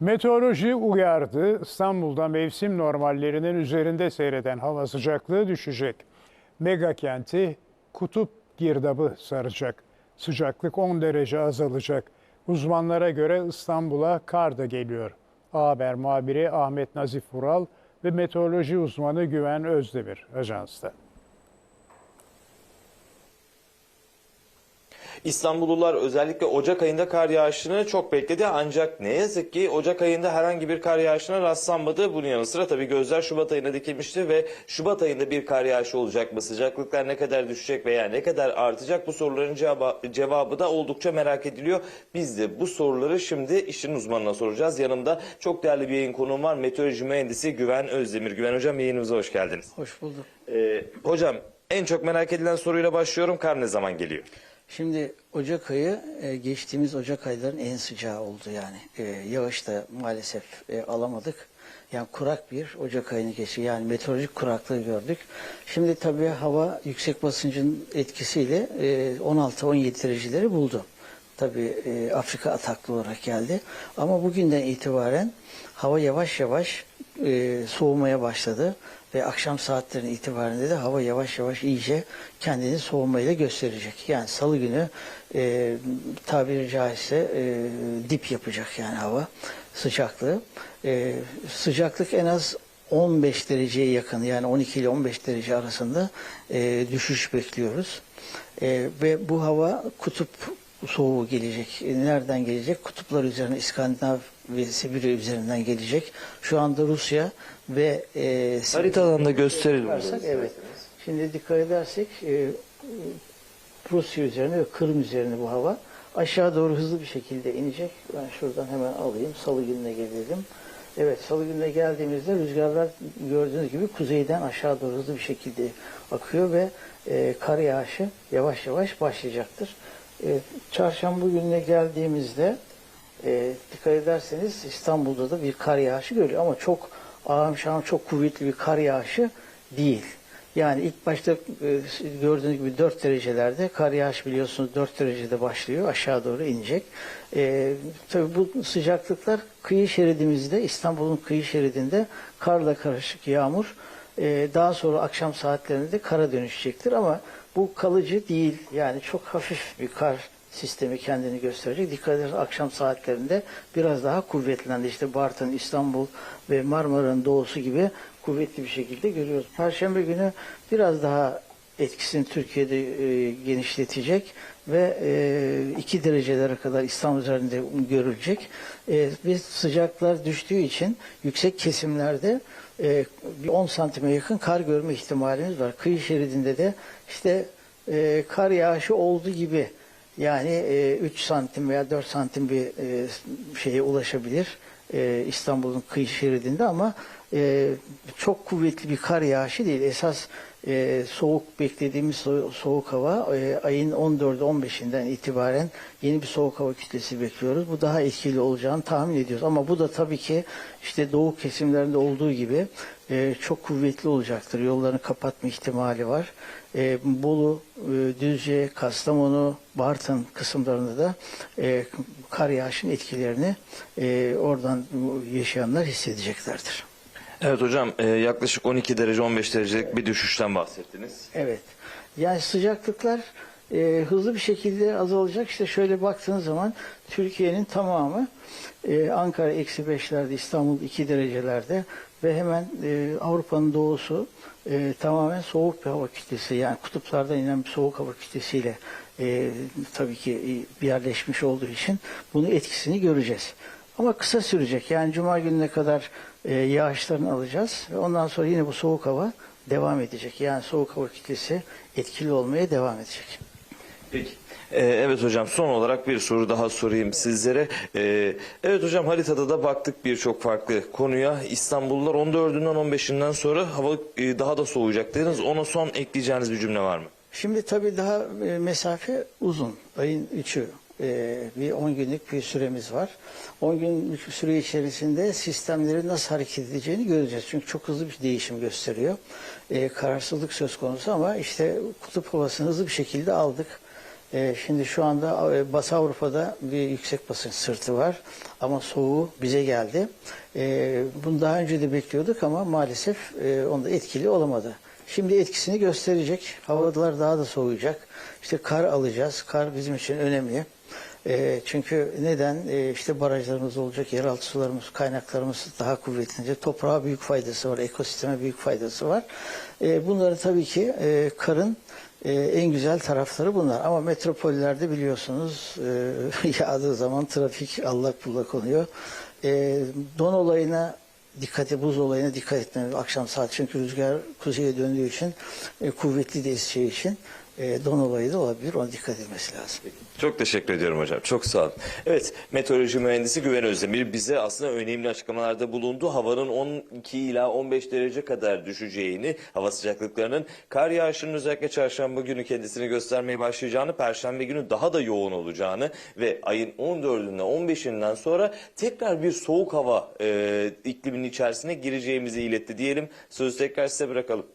Meteoroloji uyardı. İstanbul'da mevsim normallerinin üzerinde seyreden hava sıcaklığı düşecek. Mega kenti kutup girdabı saracak. Sıcaklık 10 derece azalacak. Uzmanlara göre İstanbul'a kar da geliyor. A Haber muhabiri Ahmet Nazif Vural ve meteoroloji uzmanı Güven Özdemir ajansta. İstanbullular özellikle Ocak ayında kar yağışını çok bekledi ancak ne yazık ki Ocak ayında herhangi bir kar yağışına rastlanmadı. Bunun yanı sıra tabii gözler Şubat ayına dikilmişti ve Şubat ayında bir kar yağışı olacak mı? Sıcaklıklar ne kadar düşecek veya ne kadar artacak? Bu soruların cevabı, cevabı da oldukça merak ediliyor. Biz de bu soruları şimdi işin uzmanına soracağız. Yanımda çok değerli bir yayın konuğum var. Meteoroloji mühendisi Güven Özdemir. Güven Hocam yayınımıza hoş geldiniz. Hoş bulduk. Ee, hocam en çok merak edilen soruyla başlıyorum. Kar ne zaman geliyor? Şimdi Ocak ayı e, geçtiğimiz Ocak ayların en sıcağı oldu yani. E, yağış da maalesef e, alamadık. Yani kurak bir Ocak ayını geçti. Yani meteorolojik kuraklığı gördük. Şimdi tabii hava yüksek basıncın etkisiyle e, 16-17 dereceleri buldu. Tabii e, Afrika ataklı olarak geldi. Ama bugünden itibaren hava yavaş yavaş e, soğumaya başladı ve akşam saatlerine itibarında da hava yavaş yavaş iyice kendini soğumayla gösterecek. Yani salı günü e, tabiri caizse e, dip yapacak yani hava sıcaklığı. E, sıcaklık en az 15 dereceye yakın yani 12 ile 15 derece arasında e, düşüş bekliyoruz. E, ve bu hava kutup soğuğu gelecek. E, Nereden gelecek? Kutuplar üzerine İskandinav ve Sibirya üzerinden gelecek. Şu anda Rusya ve e, Haritadan da gösterelim. Bakarsak, evet. Şimdi dikkat edersek e, Rusya üzerine ve Kırım üzerine bu hava aşağı doğru hızlı bir şekilde inecek. Ben şuradan hemen alayım. Salı gününe gelelim. Evet salı gününe geldiğimizde rüzgarlar gördüğünüz gibi kuzeyden aşağı doğru hızlı bir şekilde akıyor ve e, kar yağışı yavaş yavaş başlayacaktır. E, çarşamba gününe geldiğimizde e, dikkat ederseniz İstanbul'da da bir kar yağışı görüyor ama çok şahım çok kuvvetli bir kar yağışı değil. Yani ilk başta e, gördüğünüz gibi 4 derecelerde kar yağış biliyorsunuz 4 derecede başlıyor aşağı doğru inecek. E, tabii bu sıcaklıklar kıyı şeridimizde İstanbul'un kıyı şeridinde karla karışık yağmur e, daha sonra akşam saatlerinde kara dönüşecektir ama bu kalıcı değil yani çok hafif bir kar sistemi kendini gösterecek. Dikkat edin akşam saatlerinde biraz daha kuvvetlendi. İşte Bartın, İstanbul ve Marmara'nın doğusu gibi kuvvetli bir şekilde görüyoruz. Perşembe günü biraz daha etkisini Türkiye'de e, genişletecek ve e, 2 derecelere kadar İstanbul üzerinde görülecek. E, ve sıcaklar düştüğü için yüksek kesimlerde e, bir 10 santime yakın kar görme ihtimalimiz var. Kıyı şeridinde de işte e, kar yağışı olduğu gibi yani e, 3 santim veya 4 santim bir e, şeye ulaşabilir e, İstanbul'un kıyı şeridinde ama e, çok kuvvetli bir kar yağışı değil. Esas e, soğuk beklediğimiz so- soğuk hava e, ayın 14'ü 15'inden itibaren yeni bir soğuk hava kütlesi bekliyoruz. Bu daha etkili olacağını tahmin ediyoruz. Ama bu da tabii ki işte doğu kesimlerinde olduğu gibi e, çok kuvvetli olacaktır. Yollarını kapatma ihtimali var. E, Bolu, e, Düzce, Kastamonu, Bartın kısımlarında da e, kar yağışının etkilerini e, oradan yaşayanlar hissedeceklerdir. Evet hocam e, yaklaşık 12 derece 15 derecelik bir düşüşten bahsettiniz. Evet. Yani sıcaklıklar e, hızlı bir şekilde azalacak. İşte şöyle baktığınız zaman Türkiye'nin tamamı e, Ankara eksi beşlerde, İstanbul iki derecelerde ve hemen e, Avrupa'nın doğusu e, tamamen soğuk bir hava kütlesi yani kutuplardan inen bir soğuk hava kütlesiyle e, tabii ki e, yerleşmiş olduğu için bunun etkisini göreceğiz. Ama kısa sürecek. Yani cuma gününe kadar e, yağışlarını alacağız ve ondan sonra yine bu soğuk hava devam edecek. Yani soğuk hava kütlesi etkili olmaya devam edecek. Peki. Ee, evet hocam son olarak bir soru daha sorayım sizlere. Ee, evet hocam haritada da baktık birçok farklı konuya. İstanbullular 14'ünden 15'inden sonra hava e, daha da soğuyacak dediniz. Ona son ekleyeceğiniz bir cümle var mı? Şimdi tabii daha e, mesafe uzun. Ayın 3'ü e, bir 10 günlük bir süremiz var. 10 günlük süre içerisinde sistemleri nasıl hareket edeceğini göreceğiz. Çünkü çok hızlı bir değişim gösteriyor. E, kararsızlık söz konusu ama işte kutup havasını hızlı bir şekilde aldık. E, şimdi şu anda e, Batı Avrupa'da bir yüksek basınç sırtı var ama soğuğu bize geldi. E, bunu daha önce de bekliyorduk ama maalesef e, onda etkili olamadı. Şimdi etkisini gösterecek. Havalar daha da soğuyacak. İşte kar alacağız. Kar bizim için önemli. E, çünkü neden? E, işte barajlarımız olacak, yeraltı sularımız, kaynaklarımız daha kuvvetlenecek. Toprağa büyük faydası var, ekosisteme büyük faydası var. E, bunları tabii ki e, karın e, en güzel tarafları bunlar. Ama metropollerde biliyorsunuz e, yağdığı zaman trafik allak bullak oluyor. E, don olayına dikkate, buz olayına dikkat etmemiz akşam saat. Çünkü rüzgar kuzeye döndüğü için e, kuvvetli de eseceği için e, don olayı da olabilir. Ona dikkat etmesi lazım. Çok teşekkür ediyorum hocam. Çok sağ olun. Evet, meteoroloji mühendisi Güven Özdemir bize aslında önemli açıklamalarda bulundu. Havanın 12 ila 15 derece kadar düşeceğini, hava sıcaklıklarının kar yağışının özellikle çarşamba günü kendisini göstermeye başlayacağını, perşembe günü daha da yoğun olacağını ve ayın 14'ünden 15'inden sonra tekrar bir soğuk hava e, ikliminin içerisine gireceğimizi iletti diyelim. Sözü tekrar size bırakalım.